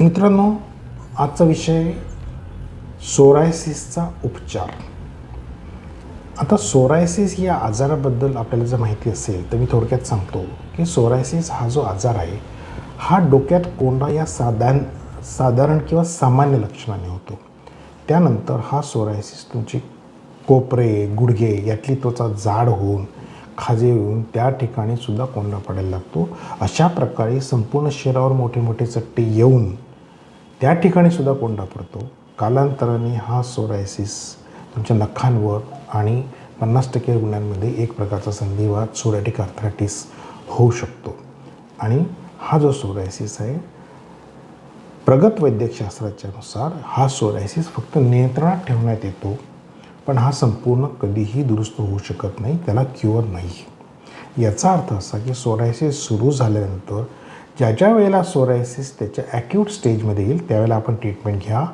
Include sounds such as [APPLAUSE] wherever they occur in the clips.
मित्रांनो आजचा विषय सोरायसिसचा उपचार. आता सोरायसिस या आजाराबद्दल आपल्याला जर माहिती असेल तर मी थोडक्यात सांगतो की सोरायसिस हा जो आजार आहे हा डोक्यात कोंडा या साधारण साधारण किंवा सामान्य लक्षणाने होतो. त्यानंतर हा सोरायसिस तुमची कोपरे गुडघे यातली त्वचा जाड होऊन खाजे येऊन त्या ठिकाणी सुद्धा कोंडा पडायला लागतो. अशा प्रकारे संपूर्ण शरीरावर मोठे मोठे चट्टे येऊन त्या ठिकाणी सुद्धा कोंडा पडतो. कालांतराने हा सोरायसिस तुमच्या नखांवर आणि पन्नास टक्के रुग्णांमध्ये एक प्रकारचा संधिवात सोरॅटिक आर्थरायटिस होऊ शकतो. आणि हा जो सोरायसिस आहे प्रगत वैद्यकशास्त्राच्यानुसार हा सोरायसिस फक्त नियंत्रणात ठेवण्यात येतो पण हा संपूर्ण कधीही दुरुस्त होऊ शकत नाही त्याला क्युअर नाही. याचा अर्थ असा की सोरायसिस सुरू झाल्यानंतर ज्या ज्या वेळेला सोरायसिस त्याच्या ॲक्यूट स्टेजमध्ये येईल त्यावेळेला आपण ट्रीटमेंट घ्या.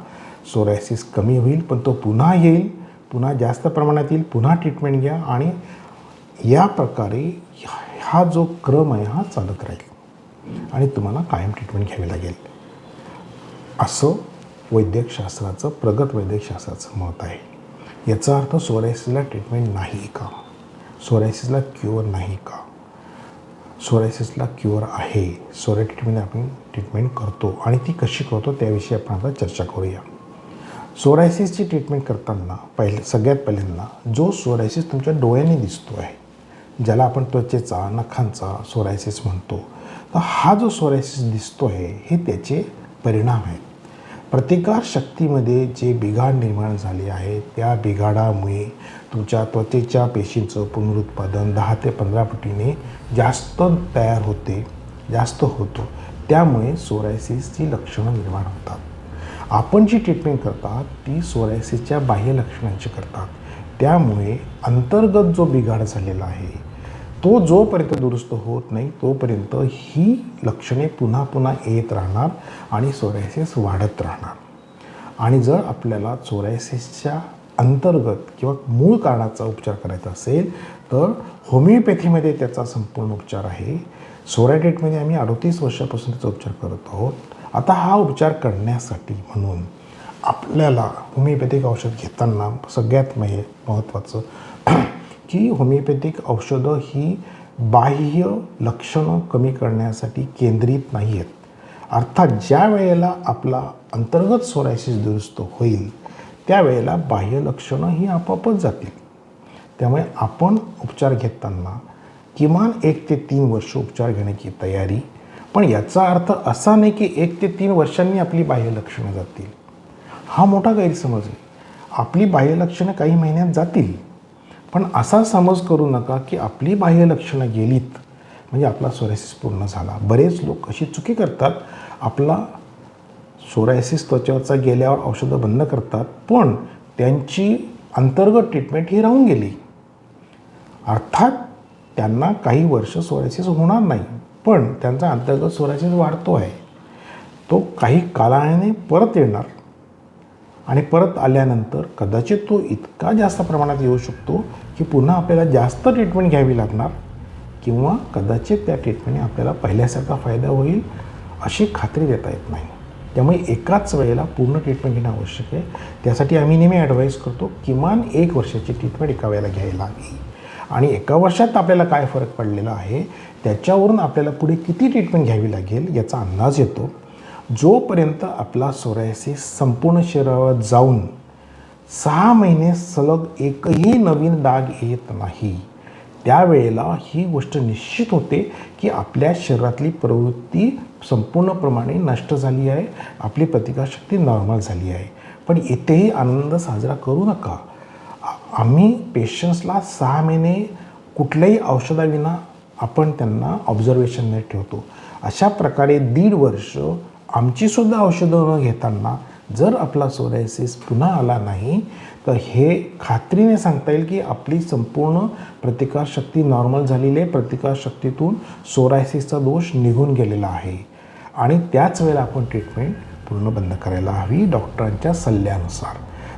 सोरायसिस कमी होईल पण तो पुन्हा येईल पुन्हा जास्त प्रमाणात येईल पुन्हा ट्रीटमेंट घ्या आणि या प्रकारे हा जो क्रम आहे हा चालत राहील. आणि तुम्हाला कायम ट्रीटमेंट घ्यावी लागेल. असं वैद्यकशास्त्राचं प्रगत वैद्यकशास्त्राचं मत आहे. याचा अर्थ सोरायसिसला ट्रीटमेंट नाही का? सोरायसिसला क्युअर नाही का? सोरायसिसला क्युअर आहे. सोऱ्या ट्रीटमेंट आपण ट्रीटमेंट करतो आणि ती कशी करतो त्याविषयी आपण आता चर्चा करूया. सोरायसिसची ट्रीटमेंट करताना पहिले सगळ्यात पहिल्यांदा जो सोरायसिस तुमच्या डोळ्याने दिसतो आहे ज्याला आपण त्वचेचा नखांचा सोरायसिस म्हणतो तर हा जो सोरायसिस दिसतो आहे हे त्याचे परिणाम आहेत. प्रतिकार शक्तीमध्ये जे बिघाड निर्माण झाले आहे त्या बिघाडामुळे तुमच्या त्वचेच्या पेशींचं पुनरुत्पादन दहा ते पंधरा पटीने जास्त तयार होते जास्त होतो. त्यामुळे सोरायसिसची लक्षणं निर्माण होतात. आपण जी ट्रीटमेंट करतात ती सोरायसिसच्या बाह्य लक्षणांची करतात. त्यामुळे अंतर्गत जो बिघाड झालेला आहे तो जोपर्यंत दुरुस्त होत नाही तोपर्यंत ही लक्षणे पुन्हा पुन्हा येत राहणार आणि सोरायसिस वाढत राहणार. आणि जर आपल्याला सोरायसिसच्या अंतर्गत किंवा मूळ कारणाचा उपचार करायचा असेल तर होमिओपॅथीमध्ये त्याचा संपूर्ण उपचार आहे. सोरायटेटमध्ये आम्ही अडतीस वर्षापासून त्याचा उपचार करत आहोत. आता हा उपचार करण्यासाठी म्हणून आपल्याला होमिओपॅथिक औषध घेताना सगळ्यात म्हणजे महत्त्वाचं [CLEARS THROAT] की होमिओपॅथिक औषधं ही बाह्य लक्षणं कमी करण्यासाठी केंद्रित नाही आहेत अर्थात ज्या वेळेला आपला अंतर्गत सोरायसिस दुरुस्त होईल त्यावेळेला बाह्य लक्षणं ही आपोआपच जातील. त्यामुळे आपण उपचार घेताना किमान एक ते तीन वर्ष उपचार घेण्याची तयारी पण याचा अर्थ असा नाही की एक ते तीन वर्षांनी आपली बाह्य लक्षणं जातील. हा मोठा गैरसमज आहे. आपली बाह्यलक्षणं काही महिन्यात जातील. पण असा समज करू नका की आपली बाह्यलक्षणं गेलीत. म्हणजे आपला सोरायसिस पूर्ण झाला. बरेच लोक अशी चुकी करतात. आपला सोरायसिस त्वचेवरचा गेल्यावर औषधं बंद करतात. पण त्यांची अंतर्गत ट्रीटमेंट ही राहून गेली. अर्थात त्यांना काही वर्ष सोरायसिस होणार नाही. पण त्यांचा अंतर्गत सोरायसिस वाढतो आहे तो काही कालाने परत येणार. आणि परत आल्यानंतर कदाचित तो इतका जास्त प्रमाणात येऊ शकतो की पुन्हा आपल्याला जास्त ट्रीटमेंट घ्यावी लागणार किंवा कदाचित त्या ट्रीटमेंटने आपल्याला पहिल्यासारखा फायदा होईल अशी खात्री देता येत नाही. त्यामुळे एकाच वेळेला पूर्ण ट्रीटमेंट घेणं आवश्यक आहे. त्यासाठी आम्ही नेहमी ॲडवाईस करतो किमान एक वर्षाची ट्रीटमेंट एका वेळेला घ्यायला हवी. आणि एका वर्षात आपल्याला काय फरक पडलेला आहे त्याच्यावरून आपल्याला पुढे किती ट्रीटमेंट घ्यावी लागेल याचा अंदाज येतो. जोपर्यंत आपला सोरायसिस संपूर्ण शरीरावर जाऊन सहा महिने सलग एकही नवीन डाग येत नाही त्यावेळेला ही गोष्ट निश्चित होते की आपल्या शरीरातली प्रवृत्ती संपूर्णप्रमाणे नष्ट झाली आहे आपली प्रतिकारशक्ती नॉर्मल झाली आहे. पण इथेही आनंद साजरा करू नका. आम्ही पेशंट्सला सहा महिने कुठल्याही औषधाविना आपण त्यांना ऑब्झर्वेशनने ठेवतो. अशा प्रकारे दीड वर्ष आमचीसुद्धा औषधं न घेताना जर आपला सोरायसिस पुन्हा आला नाही तर हे खात्रीने सांगता येईल की आपली संपूर्ण प्रतिकारशक्ती नॉर्मल झालेली आहे. प्रतिकारशक्तीतून सोरायसिसचा दोष निघून गेलेला आहे. आणि त्याच वेळेला आपण ट्रीटमेंट पूर्ण बंद करायला हवी डॉक्टरांच्या सल्ल्यानुसार.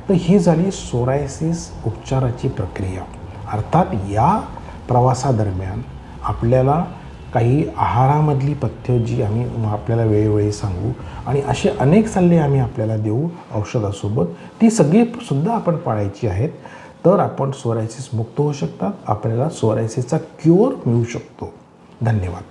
तर ही झाली सोरायसिस उपचाराची प्रक्रिया. अर्थात या प्रवासादरम्यान आपल्याला काही आहारामधली पथ्य जी आम्ही आपल्याला वेळोवेळी सांगू आणि असे अनेक सल्ले आम्ही आपल्याला देऊ औषधासोबत ती सगळी सुद्धा आपण पाळायची आहेत. तर आपण सोरायसिस मुक्त होऊ शकतात आपल्याला सोरायसिसचा क्युअर मिळू शकतो. धन्यवाद.